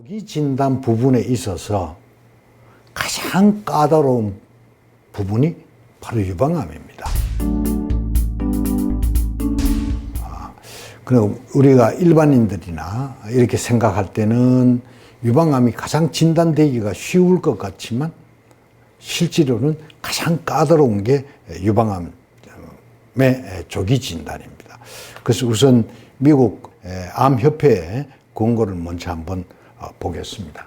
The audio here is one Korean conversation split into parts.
조기 진단 부분에 있어서 가장 까다로운 부분이 바로 유방암입니다. 아, 그리고 우리가 일반인들이나 이렇게 생각할 때는 유방암이 가장 진단되기가 쉬울 것 같지만 실제로는 가장 까다로운 게 유방암의 조기 진단입니다. 그래서 우선 미국 암협회의 권고를 먼저 한번 어, 보겠습니다.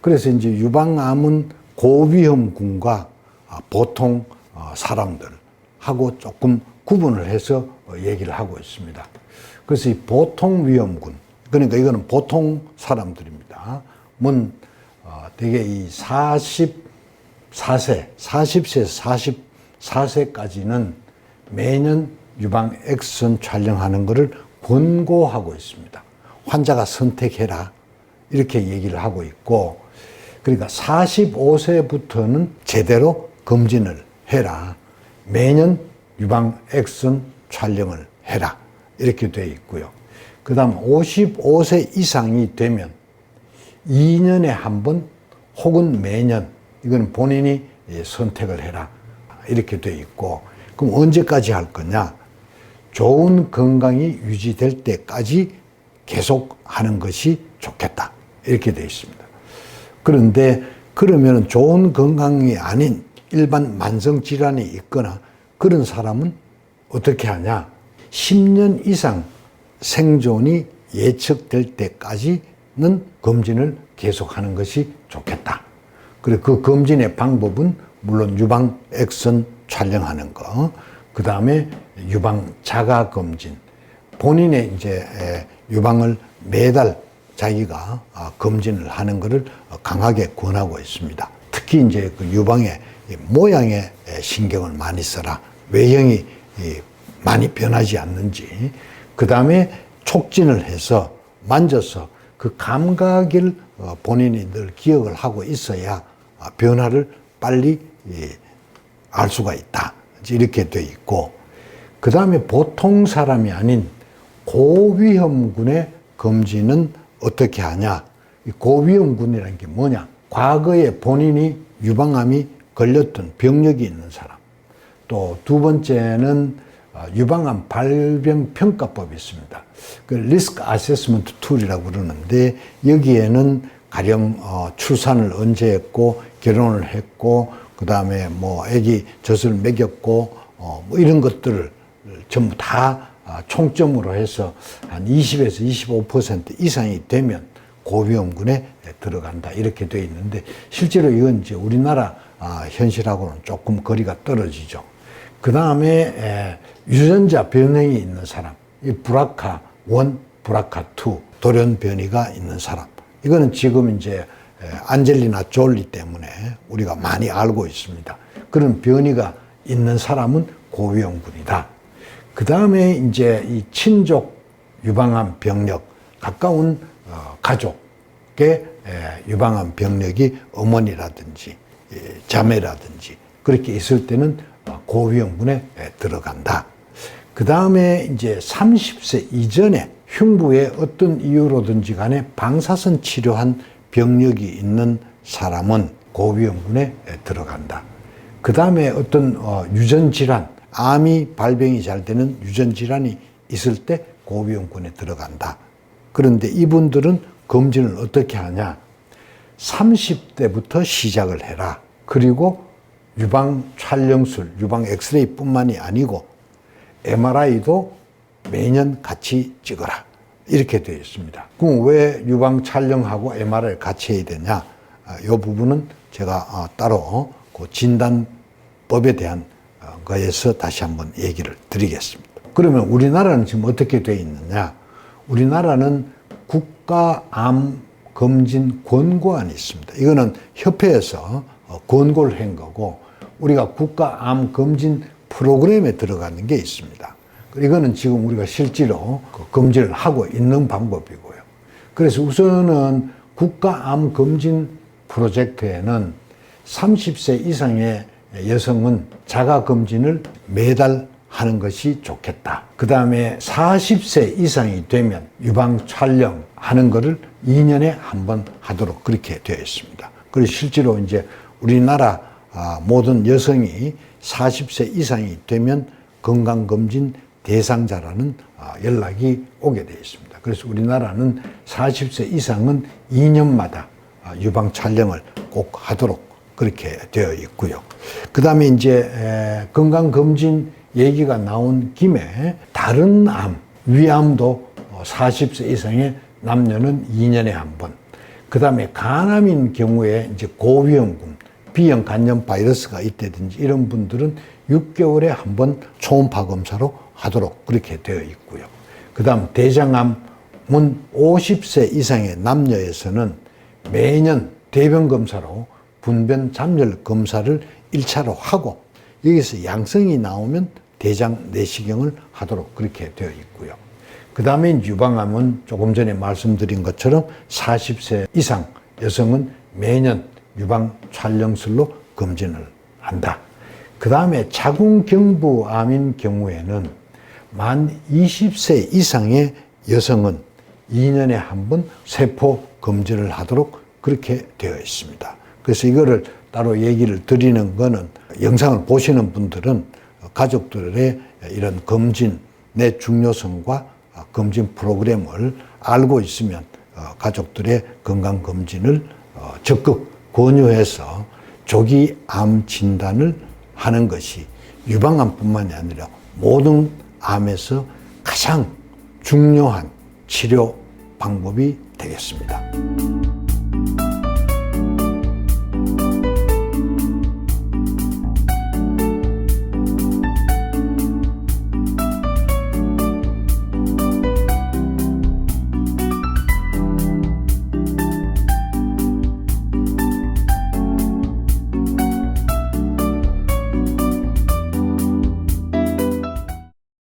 그래서 이제 유방암은 고위험군과 아, 보통 어, 사람들하고 조금 구분을 해서 어, 얘기를 하고 있습니다. 그래서 이 보통 위험군, 그러니까 이거는 보통 사람들입니다. 문 대개 이 44세, 40세에서 44세까지는 매년 유방 액선 촬영하는 것을 권고하고 있습니다. 환자가 선택해라. 이렇게 얘기를 하고 있고, 그러니까 45세부터는 제대로 검진을 해라. 매년 유방 액선 촬영을 해라. 이렇게 되어 있고요. 그 다음 55세 이상이 되면 2년에 한 번 혹은 매년, 이건 본인이 선택을 해라. 이렇게 되어 있고, 그럼 언제까지 할 거냐? 좋은 건강이 유지될 때까지 계속 하는 것이 좋겠다. 이렇게 되어 있습니다. 그런데 그러면 좋은 건강이 아닌 일반 만성 질환이 있거나 그런 사람은 어떻게 하냐? 10년 이상 생존이 예측될 때까지는 검진을 계속하는 것이 좋겠다. 그리고 그 검진의 방법은 물론 유방 액선 촬영하는 거, 그 다음에 유방 자가 검진, 본인의 이제 유방을 매달 자기가 아, 검진을 하는 것을 강하게 권하고 있습니다. 특히 이제 그 유방의 모양에 신경을 많이 써라. 외형이 많이 변하지 않는지. 그 다음에 촉진을 해서 만져서 그 감각을 어, 본인이 늘 기억을 하고 있어야 아, 변화를 빨리 알 수가 있다. 이렇게 돼 있고, 그 다음에 보통 사람이 아닌 고위험군의 검진은 어떻게 하냐? 고위험군이라는 게 뭐냐? 과거에 본인이 유방암이 걸렸던 병력이 있는 사람. 또 두 번째는 어, 유방암 발병 평가법이 있습니다. 그 리스크 아세스먼트 툴이라고 그러는데 여기에는 가령 어, 출산을 언제 했고 결혼을 했고 그 다음에 뭐 아기 젖을 먹였고 어, 뭐 이런 것들을 전부 다 아, 총점으로 해서 한 20에서 25% 이상이 되면 고위험군에 들어간다 이렇게 되어 있는데 실제로 이건 이제 우리나라 아, 현실하고는 조금 거리가 떨어지죠. 그 다음에 유전자 변형이 있는 사람, 이 브라카 1, 브라카 2 돌연 변이가 있는 사람. 이거는 지금 이제 안젤리나 졸리 때문에 우리가 많이 알고 있습니다. 그런 변이가 있는 사람은 고위험군이다. 그 다음에 이제 이 친족 유방암 병력, 가까운 어, 가족의 유방암 병력이 어머니라든지 자매라든지 그렇게 있을 때는 고위험군에 들어간다. 그 다음에 이제 30세 이전에 흉부에 어떤 이유로든지 간에 방사선 치료한 병력이 있는 사람은 고위험군에 들어간다. 그 다음에 어떤 어, 유전 질환, 암이 발병이 잘 되는 유전 질환이 있을 때 고위험군에 들어간다. 그런데 이분들은 검진을 어떻게 하냐? 30대부터 시작을 해라. 그리고 유방 촬영술, 유방 엑스레이뿐만이 아니고 MRI도 매년 같이 찍어라. 이렇게 되어 있습니다. 그럼 왜 유방 촬영하고 MRI를 같이 해야 되냐? 이 아, 부분은 제가 어, 따로 그 진단법에 대한 어, 거에서 다시 한번 얘기를 드리겠습니다. 그러면 우리나라는 지금 어떻게 되어 있느냐? 우리나라는 국가암 검진 권고안이 있습니다. 이거는 협회에서 어, 권고를 한 거고 우리가 국가암 검진 프로그램에 들어가는 게 있습니다. 이거는 지금 우리가 실제로 그 검진을 하고 있는 방법이고요. 그래서 우선은 국가암 검진 프로젝트에는 30세 이상의 여성은 자가 검진을 매달 하는 것이 좋겠다. 그 다음에 40세 이상이 되면 유방 촬영하는 것을 2년에 한 번 하도록 그렇게 되어 있습니다. 그리고 실제로 이제 우리나라 아, 모든 여성이 40세 이상이 되면 건강검진 대상자라는 아, 연락이 오게 되어 있습니다. 그래서 우리나라는 40세 이상은 2년마다 아, 유방 촬영을 꼭 하도록 그렇게 되어 있고요. 그 다음에 이제 에, 건강검진 얘기가 나온 김에 다른 암, 위암도 어, 40세 이상의 남녀는 2년에 한 번. 그 다음에 간암인 경우에 이제 고위험군, B형 간염 바이러스가 있다든지 이런 분들은 6개월에 한 번 초음파 검사로 하도록 그렇게 되어 있고요. 그 다음 대장암은 50세 이상의 남녀에서는 매년 대변 검사로 분변 잠열 검사를 1차로 하고 여기서 양성이 나오면 대장 내시경을 하도록 그렇게 되어 있고요. 그 다음에 유방암은 조금 전에 말씀드린 것처럼 40세 이상 여성은 매년 유방 촬영술로 검진을 한다. 그 다음에 자궁경부암인 경우에는 만 20세 이상의 여성은 2년에 한 번 세포 검진을 하도록 그렇게 되어 있습니다. 그래서 이거를 따로 얘기를 드리는 거는 영상을 보시는 분들은 가족들의 이런 검진의 중요성과 검진 프로그램을 알고 있으면 어, 가족들의 건강 검진을 어, 적극 권유해서 조기 암 진단을 하는 것이 유방암뿐만이 아니라 모든 암에서 가장 중요한 치료 방법이 되겠습니다.